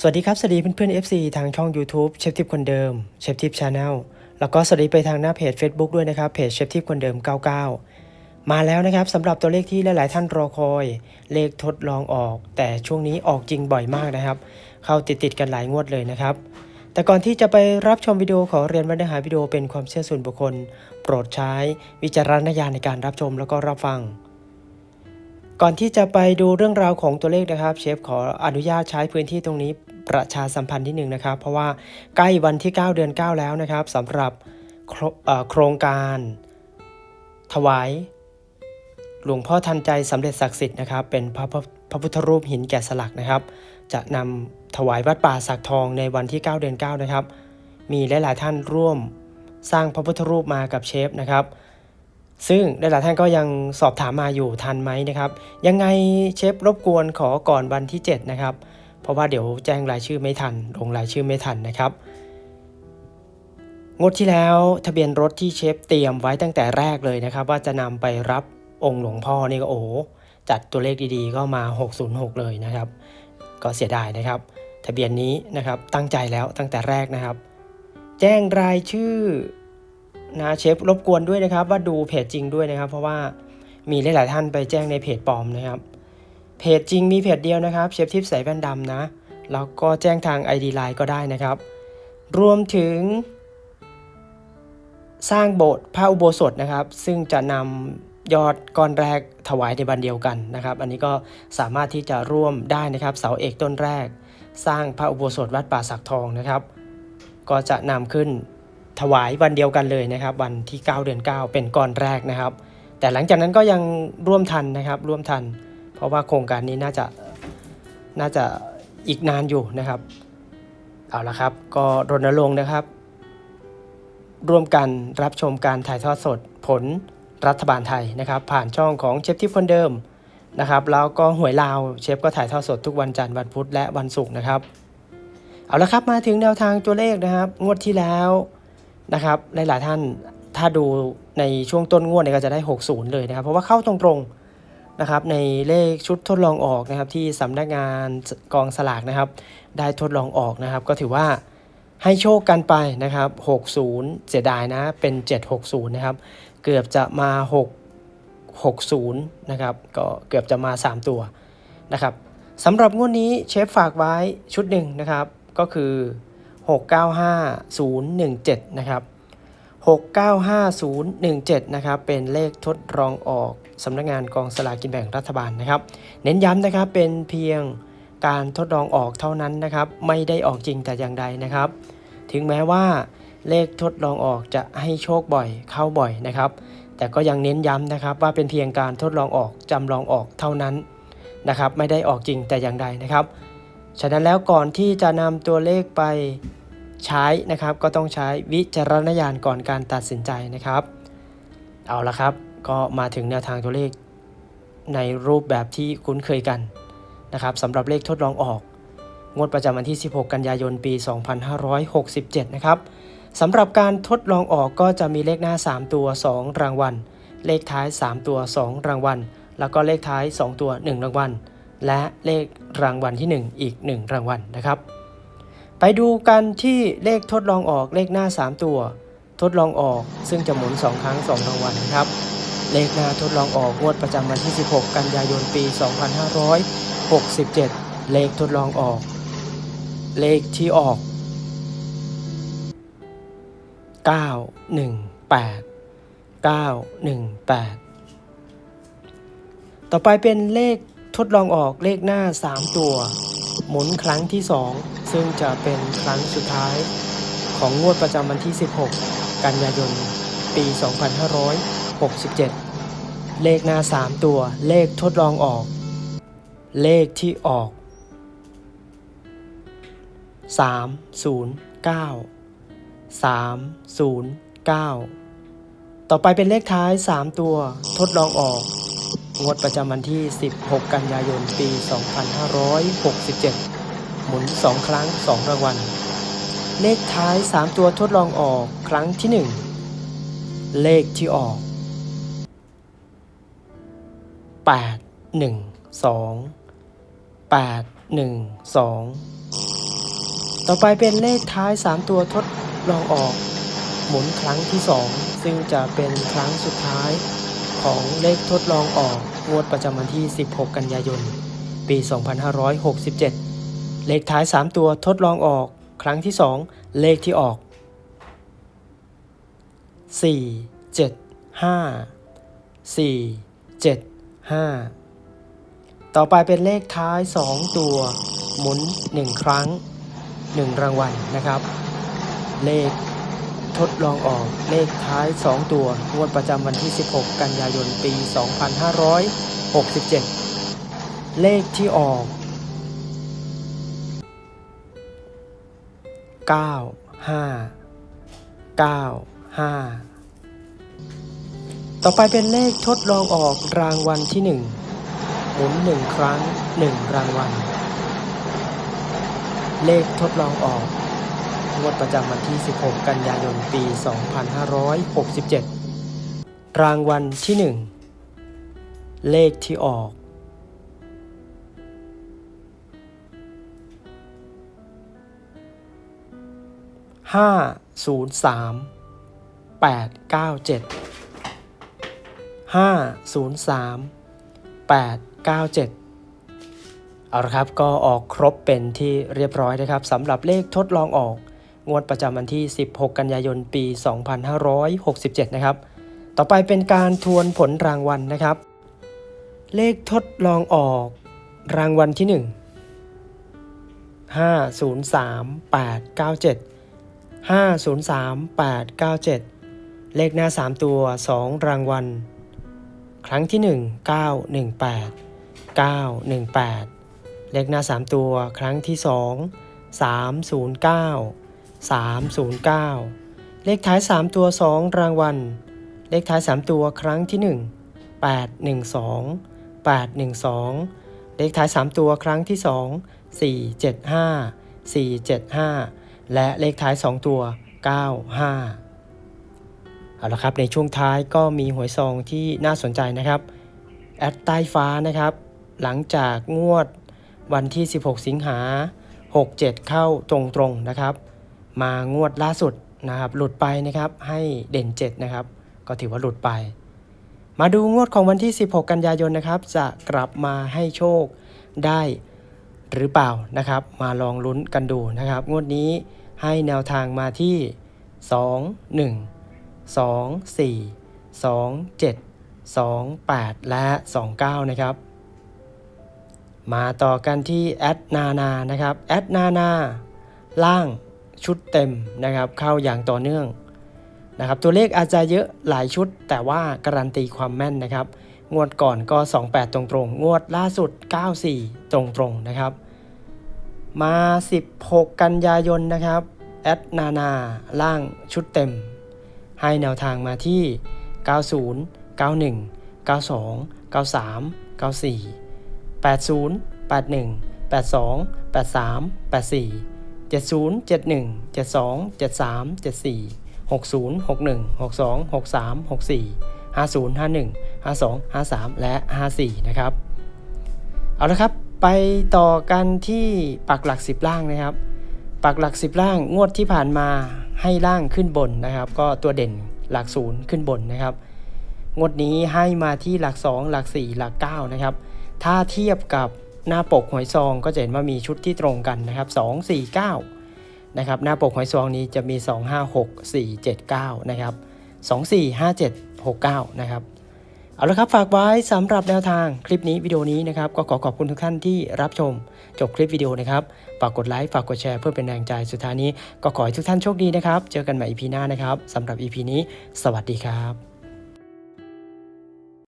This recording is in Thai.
สวัสดีครับ สวัสดีเพื่อนๆ FC ทางช่อง YouTube เชฟทิปคนเดิมเชฟทิปชาแนลแล้วก็สวัสดีไปทางหน้าเพจ Facebook ด้วยนะครับเพจเชฟทิปคนเดิม 99 มาแล้วนะครับสำหรับตัวเลขที่หลาย ๆ ท่านรอคอย เลขทดลองออก แต่ช่วงนี้ออกจริงบ่อยมากนะครับ เข้าติด ๆ กันหลายงวดเลยนะครับ แต่ก่อนที่จะไปรับชมวิดีโอขอเรียนว่าเนื้อหาวิดีโอเป็นความเชื่อส่วนบุคคล โปรดใช้วิจารณญาณในการรับชมแล้วก็รับฟังก่อนที่จะไปดูเรื่องราวของตัวเลขนะครับ เชฟขออนุญาตใช้พื้นที่ตรงนี้ ประชาสัมพันธ์ที่หนึ่งนะครับ เพราะว่าใกล้วันที่ 9 เดือน 9 แล้วนะครับสำหรับโครเอ่อโครงการ ถวาย หลวงพ่อทันใจสำเร็จศักดิ์สิทธิ์นะครับ เป็นพระพระพระพุทธรูปหินแกะสลักนะครับ จะนำถวายวัดป่าสักทองในวันที่ 9 เดือน 9 นะครับ มีหลาย ๆ ท่านร่วมสร้างพระพุทธรูปมากับเชฟนะครับ ซึ่งหลาย ๆ ท่านก็ยังสอบถามมาอยู่ทันไหมนะครับ ยังไงเชฟรบกวนขอก่อนวันที่ 7 นะครับ เพราะว่าเดี๋ยวแจ้งรายชื่อไม่ทัน ลงรายชื่อไม่ทันนะครับ งดที่แล้วทะเบียนรถที่เชฟเตรียมไว้ตั้งแต่แรกเลยนะครับ ว่าจะนำไปรับองค์หลวงพ่อนี่ก็โอ้จัดตัวเลขดีๆก็มา 606 เลยนะครับ ก็เสียดายนะครับ ทะเบียนนี้นะครับตั้งใจแล้วตั้งแต่แรกนะครับ แจ้งรายชื่อนะเชฟรบกวนด้วยนะครับ ว่าดูเพจจริงด้วยนะครับ เพราะว่ามีหลายๆท่านไปแจ้งในเพจปลอมนะครับ เพจจริงมีเพจเดียวนะครับเชฟทิพย์ใส่แว่นดำนะแล้วก็แจ้งทาง ID Line ก็ได้นะครับ รวมถึง สร้างโบสถ์พระอุโบสถนะครับ ซึ่งจะนำยอดก้อนแรกถวายในวันเดียวกันนะครับ อันนี้ก็สามารถที่จะร่วมได้นะครับ เสาเอกต้นแรก สร้างพระอุโบสถวัดป่าสักทองนะครับ ก็จะนำขึ้นถวายวันเดียวกันเลยนะครับ วันที่ 9 เดือน 9 เป็นก้อนแรกนะครับ แต่หลังจากนั้นก็ยังร่วมทันนะครับร่วมทัน เพราะว่าโครงการนี้น่าจะน่าจะอีกนานอยู่นะครับเอาละครับ ก็รณรงค์นะครับ ร่วมกันรับชมการถ่ายทอดสดผลรัฐบาลไทยนะครับ ผ่านช่องของเชฟทิพคนเดิมนะครับ แล้วก็หวยลาวเชฟก็ถ่ายทอดสดทุกวันจันทร์วันพุธและวันศุกร์นะครับ เอาละครับมาถึงแนวทางตัวเลขนะครับ งวดที่แล้วนะครับหลายๆท่านถ้าดูในช่วงต้นงวดเนี่ยก็จะได้ 60 เลยนะครับ เพราะว่าเข้าตรงๆ นะครับในเลขชุดทดลองออกนะครับที่สำนักงานกองสลากนะครับ ได้ทดลองออกนะครับ ก็ถือว่าให้โชคกันไปนะครับ 60 เสียดายนะเป็น 760 นะครับ เกือบจะมา 6 60 นะครับ ก็เกือบจะมา 3 ตัวนะครับสำหรับงวดนี้เชฟฝากไว้ชุดหนึ่งนะครับ ก็คือ 695017 นะครับ 695017 นะครับ เป็นเลขทดลองออก สำนักงานกองสลากกินแบ่งรัฐบาลนะครับ เน้นย้ำนะครับเป็นเพียงการทดลองออกเท่านั้นนะครับ ไม่ได้ออกจริงแต่อย่างใดนะครับ ถึงแม้ว่าเลขทดลองออกจะให้โชคบ่อยเข้าบ่อยนะครับ แต่ก็ยังเน้นย้ำนะครับ ว่าเป็นเพียงการทดลองออกจำลองออกเท่านั้นนะครับ ไม่ได้ออกจริงแต่อย่างใดนะครับ ฉะนั้นแล้วก่อนที่จะนำตัวเลขไปใช้นะครับ ก็ต้องใช้วิจารณญาณก่อนการตัดสินใจนะครับ เอาละครับ ก็มาถึงแนวทางตัวเลขในรูปแบบที่คุ้นเคยกันนะครับสำหรับเลขทดลองออก งวดประจำวันที่ 16 กันยายน ปี 2567 นะครับสำหรับการทดลองออกก็จะมีเลขหน้า 3 ตัว 2 รางวัล เลขท้าย 3 ตัว 2 รางวัล แล้วก็เลขท้าย 2 ตัว 1 รางวัล และเลขรางวัลที่ 1 อีก 1 รางวัลนะครับ ไปดูกันที่เลขทดลองออกเลขหน้า 3 ตัว ทดลองออกซึ่งจะหมุน 2 ครั้ง 2 รางวัลนะครับ เลขหน้าทดลองออกงวดประจำวันที่ 16 กันยายนปี 2567 เลขทดลองออก เลขที่ออก 918 918 ต่อไปเป็นเลขทดลองออกเลขหน้า 3 ตัว หมุนครั้งที่ 2 ซึ่งจะเป็นครั้งสุดท้ายของงวดประจำวันที่ 16 กันยายนปี 2567 เลขหน้า 3 ตัว เลขทดลองออก เลขที่ออก 309 309 ต่อไปเป็นเลขท้าย 3 ตัว ทดลองออก งวดประจำวันที่ 16 กันยายน ปี 2567 หมุน 2 ครั้ง 2 รางวัลเลขท้าย 3 ตัวทดลองออกครั้งที่ 1 เลขที่ออก 8 1 2 8 1 2 ต่อไปเป็นเลขท้าย 3 ตัวทดลองออก หมุนครั้งที่ 2 ซึ่งจะเป็นครั้งสุดท้ายของเลขทดลองออกงวดประจำวันที่ 16 กันยายน ปี 2567 เลขท้าย 3 ตัวทดลองออก ครั้งที่ 2 เลขที่ออก 4 7 5 4 7 5 ต่อไปเป็นเลขท้าย 2 ตัว หมุน 1 ครั้ง 1 รางวัลนะครับ เลขทดลองออกเลขท้าย 2 ตัว งวดประจำวันที่ 16 กันยายน ปี 2567 เลขที่ออก 9 5 9 5 ต่อไปเป็นเลขทดลองออกรางวัลที่ 1 หมุน 1 ครั้ง 1 รางวัล เลขทดลองออกงวดประจำวันที่ 16 กันยายน ปี 2567 รางวัลที่ 1 เลขที่ออก ห้าศูนย์สามแปดเก้าเจ็ด ห้าศูนย์สามแปดเก้าเจ็ดเอาละครับก็ออกครบเป็นที่เรียบร้อยนะครับสำหรับเลขทดลองออก งวดประจำวันที่ 16 กันยายน ปี 2567 นะครับ ต่อไปเป็นการทวนผลรางวัลนะครับ เลขทดลองออกรางวัลที่ 1 503 897 503 897 เลขหน้า 3 ตัว 2 รางวัล ครั้งที่ 1 918 918 เลขหน้า 3 ตัว ครั้งที่ 2 309 309 เลขท้าย 3 ตัว 2 รางวัล เลขท้าย 3 ตัว ครั้งที่ 1 812 812 เลขท้าย 3 ตัวครั้งที่ 2 475 475 และเลขท้าย 2 ตัว 95 เอาละครับในช่วงท้ายก็มีหวยซองที่น่าสนใจนะครับแอดใต้ฟ้านะครับ หลังจากงวดวันที่ 16 สิงหา 67 เข้าตรงๆนะครับ มางวดล่าสุดนะครับ หลุดไปนะครับให้เด่น 7 นะครับ ก็ถือว่าหลุดไป มาดูงวดของวันที่ 16 กันยายนนะครับ จะกลับมาให้โชคได้หรือเปล่านะครับ มาลองลุ้นกันดูนะครับ งวดนี้ให้แนวทางมาที่ 2 1 2 4 2 7 2 8 และ 29 นะครับ มาต่อกันที่แอดนานานะครับแอดนานาล่างชุดเต็มนะครับเข้าอย่างต่อเนื่องนะครับตัวเลขอาจจะเยอะหลายชุด แต่ว่าการันตีความแม่นนะครับ งวดก่อนก็ 28 ตรงๆงวดล่าสุด 94 ตรงๆนะครับ มา 16 กันยายนนะครับแอดนานาล่างชุดเต็ม ให้แนวทางมาที่ 90 91 92 93 94 80 81 82 83 84 70 71 72 73 74 60 61 62 63 64 50 51 52 53 และ 54 นะครับ เอาละครับ ไปต่อกันที่ปักหลัก 10 ล่างนะครับ ปักหลัก 10 ล่างงวดที่ผ่านมา ให้ล่างขึ้นบนนะครับ ก็ตัวเด่นหลักศูนย์ขึ้นบนนะครับ งวดนี้ให้มาที่หลัก 2 หลัก 4 หลัก9นะครับ ถ้าเทียบกับหน้าปกหวยซองก็จะเห็นว่ามีชุดที่ตรงกันนะครับ2 4 9นะครับ หน้าปกหวยซองนี้จะมี 2 5 6 4 7 9นะครับ2 4 5 7 6 9นะครับ เอาละครับฝากไว้สำหรับแนวทางคลิปนี้วิดีโอนี้นะครับก็ขอขอบคุณทุกท่านที่รับชม จบคลิปวิดีโอนะครับฝากกดไลค์ฝากกดแชร์เพื่อเป็นแรงใจสุดท้ายนี้ ก็ขอให้ทุกท่านโชคดีนะครับ เจอกันใหม่ EP หน้านะครับสำหรับ EP นี้ สวัสดีครับ